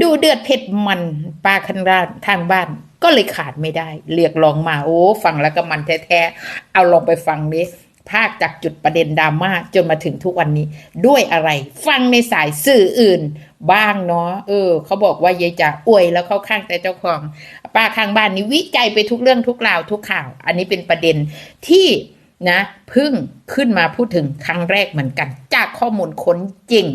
ดูเดือดเผ็ดมันปลาคันราทางบ้าน ก็เลยขาดไม่ได้ เรียกร้องมาโอ้ฟังแล้วก็มันแท้ๆ เอาลองไปฟังนี้ภาคจากจุดประเด็นดราม่าจนมาถึงทุกวันนี้ ด้วยอะไร ฟังในสายสื่ออื่น บ้างเนาะเออเขาบอกว่ายายจ๋าอวยแล้วเข้าข้างแต่เจ้าของป้าข้างบ้านนี้วิจัยไปทุกเรื่องทุกราวทุกข่าว อันนี้เป็นประเด็นที่นะพิ่งขึ้นมาพูดถึงครั้งแรกเหมือนกัน จากข้อมูลค้นจริง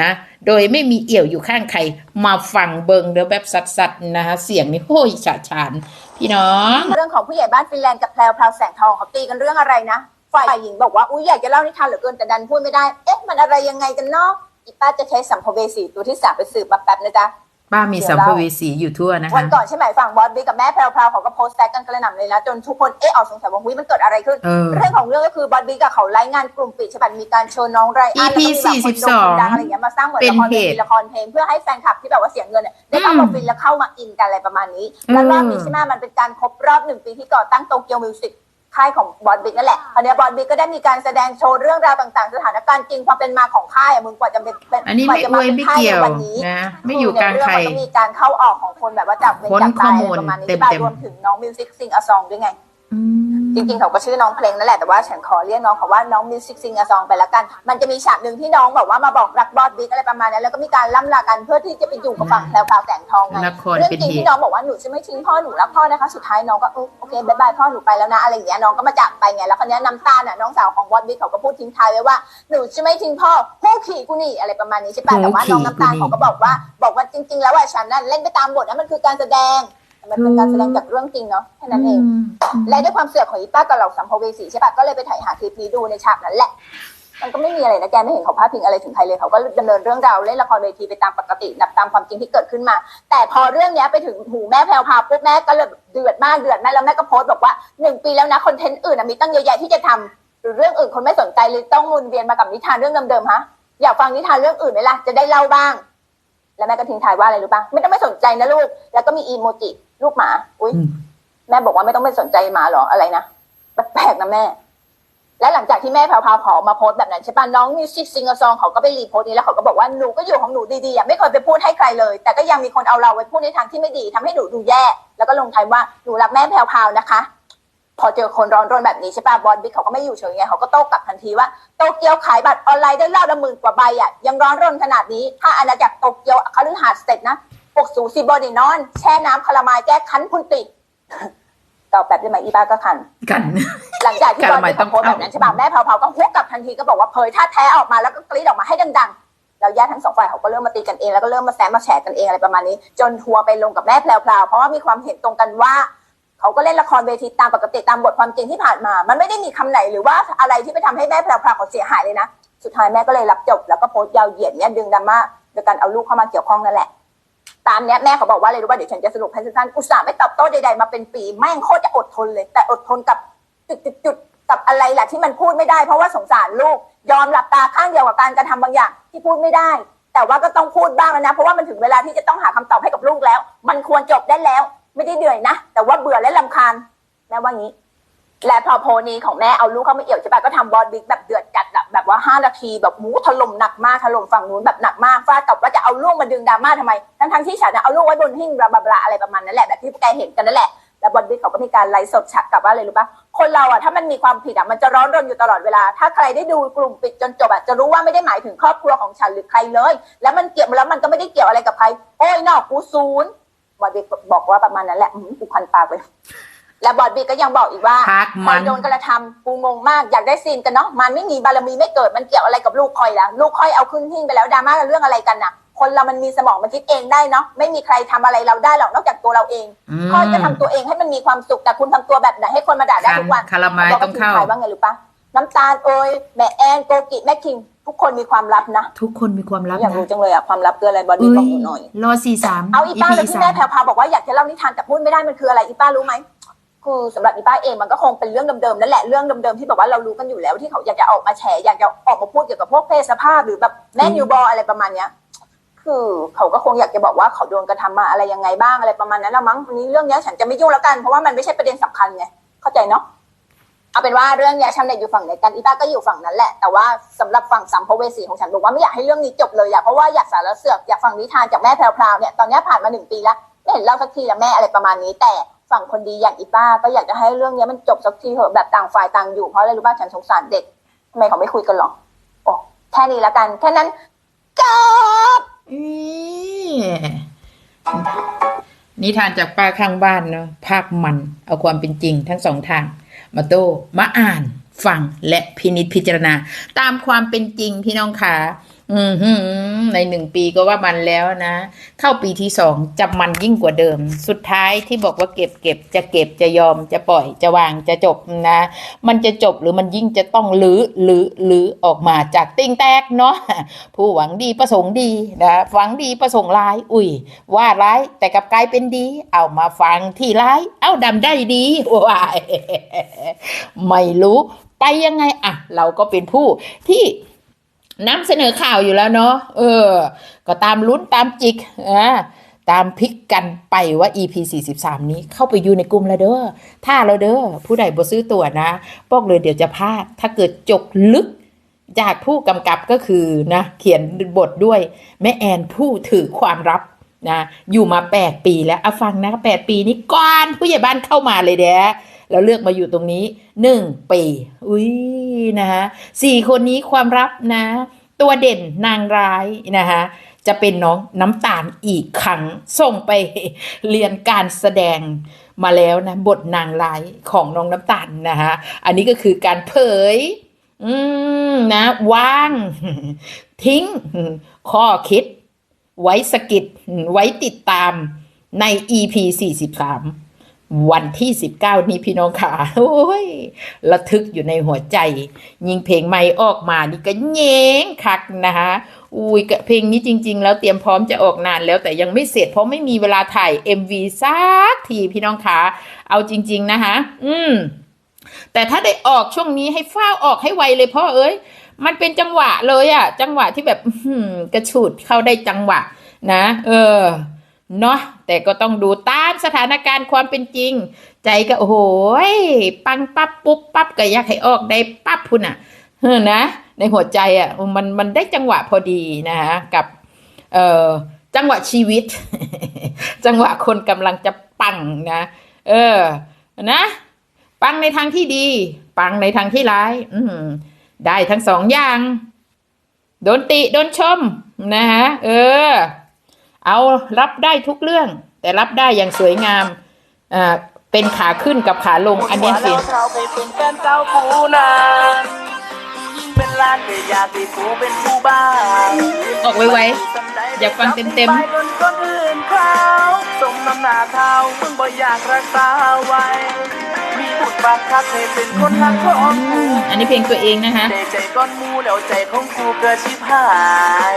นะ โดยไม่มีเอี่ยวอยู่ข้างใคร มาฟังเบิงเด้อแบบสัดๆนะคะเสียงนี่โอ้ยฉาฉาน พี่น้อง เรื่องของผู้ใหญ่บ้านฟินแลนด์กับแพลวพราวแสงทองเขาตีกันเรื่องอะไรนะ ฝ่ายหญิงบอกว่าอุ้ยอยากจะเล่านิทานเหลือเกินแต่ดันพูดไม่ได้ เอ๊ะมันอะไรยังไงกันเนาะอีป้าจะใช้สัมภเวสีตัวที่สามไปสืบมาแป๊บนะจ๊ะ ป้ามีสัมภเวสีอยู่ทั่วนะวัคะนก่อนใช่ไหมฝั่งบอสบิ๊กกับแม่แพรวพราวเขาก็โพสต์แท็กกันกระหน่ำเลยนะจนทุกคนเอ๊ะออกสงสัยว่าหุ้ยมันเกิดอะไรขึ้นเออเรื่องของเรื่องก็คือบอสบิ๊กกับเขาไลฟ์งานกลุ่มปิดใช่ปะมีการโชว์น้องไรอัน EP แล้วก็มีแบบคนโด่งคนดังอะไรอย่างเงี้ยมาสร้างเหมือนละครเป็นเวเหตุทีละครเพลงเพื่อให้แฟนคลับที่แบบว่าเสียเงินเนี่ยได้เข้ามาฟินแล้วเข้ามาอินกันอะไรประมาณนี้แล้วรอบนี้ใช่ไหมมันเป็นการครบรอบหนึ่งปีที่ก่อตั้งโตเกียวมิวสิก ค่ายของบอสบิ๊กนั่นแหละคราวเนี้ยบอสบิ๊กก็ได้มีการแสดงโชว์เรื่องราวต่างๆ สถานการณ์จริงความเป็นมาของค่ายอะมึงกว่าจะเป็นเป็นอันนี้กว่าไม่จะอมาวยเป็นไม่ค่ายเกี่ยวในวันนี้นะไม่อยู่กลางใครในเรื่องมันก็มีการเข้าออกของคนแบบว่าจากเวรค้นจากข้อตายมูอะไรลประมาณนี้เต็มที่ๆรวมถึงน้องมิวสิกซิงอซองด้วยไงอืม จริงๆเขาก็ชื่อน้องเพลงนั่นแหละแต่ว่าฉันขอเรียกน้องเขาว่าน้องมิวสิกซิงอซองไปละกัน มันจะมีฉากหนึ่งที่น้องบอกว่ามาบอกรักบอสบิ๊กอะไรประมาณนั้นแล้วก็มีการล่ำลากันเพื่อที่จะไปอยู่กับฝั่งแพรวพราวแสงทองไงละครเรื่องเป็นจริงเหตุ ที่น้องบอกว่าหนูจะไม่ทิ้งพ่อหนูรักพ่อนะคะสุดท้ายน้องก็เออโอเคบายบายพ่อหนูไปแล้วนะอะไรอย่างเงี้ยน้องก็มาจากไปไงแล้วคนนี้ยน้ำตาลน่ะน้องสาวของบอสบิ๊กเขาก็พูดทิ้งท้ายไว้ว่าหนูจะไม่ทิ้งพ่อหู้ขี่กูนี่อะไรประมาณนี้ใช่ปะแต่ว่าน้องน้ำตาลเขาก็บอกว่าบอกว่าจริง ๆ แล้วว่าฉันนั่นเล่นไปตามบทนะมันคือการแสดง มันเป็นการแสดงจากเรื่องจริงเนาะแค่นั้นเอง และด้วยความเสือกของอีป้ากับเหล่าสัมภเวสีใช่ปะก็เลยไปถ่ายหาคลิปนี้ดูในฉากนั้นแหละ มันก็ไม่มีอะไรนะแกไม่เห็นเขาพาดพิงอะไรถึงใครเลยเขาก็ดำเนินเรื่องราวเล่นละครเวทีไปตามปกตินับตามความจริงที่เกิดขึ้นมา แต่พอเรื่องเนี้ยไปถึงหูแม่แพรวพราวปุ๊บแม่ก็เลยเดือดมากเดือดมากแล้วแม่ก็โพสต์บอกว่าหนึ่งปีแล้วนะคอนเทนต์อื่นอะมีตั้งเยอะแยะที่จะทำหรือเรื่องอื่นคนไม่สนใจเลยต้องวนเวียนมากับนิทานเรื่องเดิมๆฮะอยากฟังนิทานเรื่องอื่นไหมล่ะจะได้เล่าบ้าง แล้วแม่ก็ทิ้งท้ายว่าอะไรรู้ปะไม่ต้องไม่สนใจนะลูก แล้วก็มีอีโมจิ ลูกหมา อุ้ยอืมแม่บอกว่าไม่ต้องไปสนใจหมาหรออะไรนะแปลกๆนะแม่ และหลังจากที่แม่แพรวพราวเขามาโพสต์แบบนั้นใช่ปะน้องมิวสิกซิงซองเขาก็ไปรีโพสต์นี้แล้วเขาก็บอกว่าหนูก็อยู่ของหนูดีๆอะไม่เคยไปพูดให้ใครเลย แต่ก็ยังมีคนเอาเราไว้พูดในทางที่ไม่ดีทำให้หนูดูแย่ แล้วก็ลงท้ายว่าหนูรักแม่แพรวพราวนะคะ พอเจอคนร้อนรนแบบนี้ใช่ปะบอลบิ๊กเขาก็ไม่อยู่เฉยไงเขาก็โต้กลับทันทีว่าโตเกียวขายบัตรออนไลน์ได้รอบละหมื่นกว่าใบอะยังร้อนรนขนาดนี้ ถ้าอาณาจักรโตเกียวคฤหาสน์เสร็จนะ พวกสูซีบอดีนอน แช่น้ำคารามายแก้คั้นพุนติดต่อแบบได้ไหมอีบ้าก็คัน กัน หลังจากที่กะบอละลมัยบิ๊กต้องโพสต์แบบนั้นใช่ปะแม่เผาๆก็ฮุกกลับทันทีก็บอกว่าเผยท่าแท้ออกมาแล้วก็กรี๊ดออกมาให้ดังๆแล้วญาติทั้งสองฝ่ายเขาก็เริ่มมาตีกันเองแล้วก็เริ่มมาแซมมาแฉกันเองอะไรประมาณนี้ จนทัวร์ไปลงกับแม่แพรวๆเพราะว่ามีความเห็นตรงกันว่าเขาก็เล่นละครเวทีตามปกติตามบทความจริงที่ผ่านมา มันไม่ได้มีคำไหนหรือว่าอะไรที่ไปทำให้แม่แพรวๆเขาเสียหายเลยนะ สุดท้ายแม่ก็เลยรับจบแล้วก็โพสต์ยาวเหยียดเนี่ยดึงดราม่าโดยการเอาลูกเข้ามาเกี่ยวข้องนั่นแหละ ตามเนี้ยแม่เขาบอกว่าเลยรู้ว่าเดี๋ยวฉันจะสรุปให้สั้นๆอุตส่าห์ไม่ตอบโต้ใดๆมาเป็นปีแม่งโคตรจะอดทนเลย แต่อดทนกับจุดๆกับอะไรล่ะที่มันพูดไม่ได้เพราะว่าสงสารลูก ยอมหลับตาข้างเดียวกับการกระทำบางอย่างที่พูดไม่ได้ แต่ว่าก็ต้องพูดบ้างแล้วนะ เพราะว่ามันถึงเวลาที่จะต้องหาคำตอบให้กับลูกแล้ว มันควรจบได้แล้ว ไม่ได้เหนื่อยนะ แต่ว่าเบื่อและลำคาญแม่ว่างี้ และพอโพลนี้ของแม่เอาลูกเข้ามาเอี่ยวใช่ปะก็ทำบอลบิ๊กแบบเดือดจัดอะแบบว่าห้านาทีแบบหมูถล่มหนักมากถล่มฝั่งนู้นแบบหนักมากฟาดกับว่าจะเอาลูกมาดึงดราม่าทำไมทั้งทั้งที่ฉันเอาลูกไว้บนหิ้งบลาบลาอะไรประมาณนั้นแหละแบบที่แกเห็นกันนั่นแหละแล้วบอลบิ๊กเขาก็มีการไลฟ์สดฉากกลับว่าเลยรู้ปะคนเราอะถ้ามันมีความผิดอะมันจะร้อนรนอยู่ตลอดเวลา ถ้าใครได้ดูกลุ่มปิดจนจบอะจะรู้ว่าไม่ได้หมายถึงครอบครัวของฉันหรือใครเลย แล้วมันเกี่ยวแล้วมันก็ไม่ได้เกี่ยวอะไรกับใครโอ้ยนอกกูศูนย์บอลบิ๊กบอกว่าประมาณนั้นแหละกูคันปากไป และบอลบิ๊กก็ยังบอกอีกว่าพักใครมันโดนกระทำกูงงมากอยากได้ซีนกันเนาะมันไม่มีบารมีไม่เกิดมันเกี่ยวอะไรกับลูกคอยล่ะลูกคอยเอาขึ้นหิ้งไปแล้วดราม่ากันเรื่องอะไรกันน่ะ คนเรามันมีสมองมันคิดเองได้เนาะไม่มีใครทำอะไรเราได้หรอกนอกจากตัวเราเองอืมคอยจะทำตัวเองให้มันมีความสุขแต่คุณทำตัวแบบไหนให้คนมาด่าได้คันทุกวัน คารามายบอกต้กัอบงทีมเข้าขายว่าไงรู้ปะน้ำตาลเอยแม่แอนโกกิแม่คิง ทุกคนมีความลับนะ ทุกคนมีความลับอยากนะรู้จังเลยอะความลับคืออะไรบอดี้อุ้บอกหนูหน่อย รอสี่สาม เอาอีป้าแล้วที่สาแม่ม แพรวพราวบอกว่าอยากจะเล่านิทานแต่พูดไม่ได้มันคืออะไรอีป้ารู้ไหม คือสำหรับอีป้าเองมันก็คงเป็นเรื่องเดิมๆนั่นแหละเรื่องเดิมๆที่แบบว่าเรารู้กันอยู่แล้วที่เขาอยากจะออกมาแฉอยากจะออกมาพูดเกี่ยวกับพวกเพศสภาพหรือแบบแม่นิวบอลอะไรประมาณเนี้ย คือเขาก็คงอยากจะบอกว่าเขาโดนกระทำมาอะไรยังไงบ้างอะไรประมาณนั้นละมั้งวันนี้เรื่องเนี้ยฉันจะไม่ยุ่งแล้วกันเพราะว่ามันไม่ใช่ประเด็นสำคัญไงเข้าใจเนาะเอาเป็นว่าเรื่องเนี้ยชาวเน็ตอยู่ฝั่งไหนกันอีป้าก็อยู่ฝั่งนั้นแหละแต่ว่าสำหรับฝั่งสัมภเวสีของฉันบอกว่าไม่อยากให้เรื่องนี้จบเลยอยากเพราะว่าอยากสารเสือกอยากฟังนิทานจากแม่แพรวๆเนี่ยตอนเนี้ยผ่านมาหนึ่งปีแล้วไม่เห็นเล่าสักทีละแม่อะไรประมาณนี้แต่ฝั่งคนดีอย่างอีป้า ก็อยากจะให้เรื่องนี้มันจบสักทีเถอะแบบต่างฝ่ายต่างอยู่เพราะอะไรรู้ป่ะฉันสงสารเด็กทำไมเขาไม่คุยกันหรอโอ้แค่นี้ละกัน แค่นั้นจบนี่นิทานจากป้าข้างบ้านเนาะภาคมันเอาความเป็นจริงทั้งสองทาง มาโต้มาอ่าน ฟังและพินิจพิจารณา ตามความเป็นจริงพี่น้องขา อืมในหนึ่งปีก็ว่ามันแล้วนะ เข้าปีที่สองจะมันยิ่งกว่าเดิม สุดท้ายที่บอกว่าเก็บเก็บจะเก็บจะยอมจะปล่อยจะวางจะจบนะ มันจะจบหรือมันยิ่งจะต้องลื้อลื้อลื้อออกมาจากติ้งแตกเนาะผู้หวังดีประสงค์ดีนะหวังดีประสงค์ร้าย อุ้ย ว่าร้ายแต่กลับกลายเป็นดี เอามาฟังที่ร้าย เอาดำได้ดีว้ายไม่รู้ ไปยังไงอะ เราก็เป็นผู้ที่ นำเสนอข่าวอยู่แล้วเนาะเออ ก็ตามลุ้นตามจิกอ่าตามพลิกกันไปว่า EP 43 นี้เข้าไปอยู่ในกลุ่มแล้วเด้อถ้าเราเด้อผู้ใดบ่ซื้อตัวนะบอกเลยเดี๋ยวจะพลาด ถ้าเกิดจกลึกจากผู้กำกับก็คือนะ เขียนบทด้วย แม่แอนผู้ถือความลับนะอยู่มา 8 ปีแล้วอฟังนะ 8 ปีนี้ก่อนผู้ใหญ่บ้านเข้ามาเลยเด้แล้วเลือกมาอยู่ตรงนี้ 1 ปี อุ้ย นะคะสี่คนนี้ความลับนะ ตัวเด่นนางร้ายนะคะจะเป็นน้องน้ำตาลอีกครั้งส่งไปเรียนการแสดงมาแล้วนะ บทนางร้ายของน้องน้ำตาลนะคะอันนี้ก็คือการเผยอืมนะว่าง ทิ้ง ข้อคิด ไว้สกิดไว้ติดตามใน EP 43 วันที่ 19 นี้พี่น้องค่ะโอ้ยระทึกอยู่ในหัวใจ ยิงเพลงใหม่ออกมานี่ก็เย้งคักนะคะอุ้ยเพลงนี้จริง ๆ แล้วเตรียมพร้อมจะออกนานแล้วแต่ยังไม่เสร็จเพราะไม่มีเวลาถ่าย MV สักทีพี่น้องค่ะเอาจริง ๆ นะคะอืม แต่ถ้าได้ออกช่วงนี้ให้ฟ้าวออกให้ไวเลยพ่อเอ้ยมันเป็นจังหวะเลยอะจังหวะที่แบบกระฉูดเข้าได้จังหวะ นะ เออ เนาะแต่ก็ต้องดูตามสถานการณ์ความเป็นจริง ใจก็โอ้โหปังปั๊บปุ๊บปั๊บก็อยากให้ออกได้ปั๊บพุ่นอะเออนะ ในหัวใจอะมันมันได้จังหวะพอดีนะคะกับเอ่อจังหวะชีวิต จังหวะคนกำลังจะปังนะ เออ นะ ปังในทางที่ดี ปังในทางที่ร้าย อืมได้ทั้งสองอย่าง โดนติ โดนชม นะฮะ เออ เอารับได้ทุกเรื่อง แต่รับได้อย่างสวยงามอ่าเป็นขาขึ้นกับขาลงอันนี้สิเราไปเป็นแฟนเจ้ากูนานยิ่งเป็นล้านก็อยากให้กูเป็นผู้บ้าออกไวๆอยากฟังเต็มๆไปจนคนอื่นเขาสมน้ำหน้าเท้ามึงบ่อยากรักษาไว้ มีบุตรบังคับให้เป็นคนรักของกูอันนี้เพลงตัวเองนะคะใจใจก้อนหมูแล้วใจของกูเกิดชิบหาย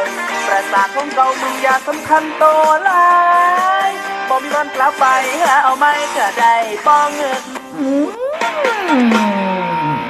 ประสาทของเก่ามึงอย่าสำคัญโตหลายบ่มีวันกลับไปหาเอาไม่ก็ได้ป้องเงินอืม